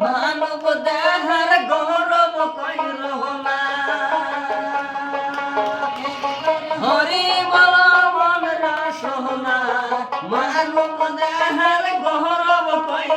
মানব দেহার গৌরব কইর না হরি বল মন রাস না মানব দেহার গৌরব কই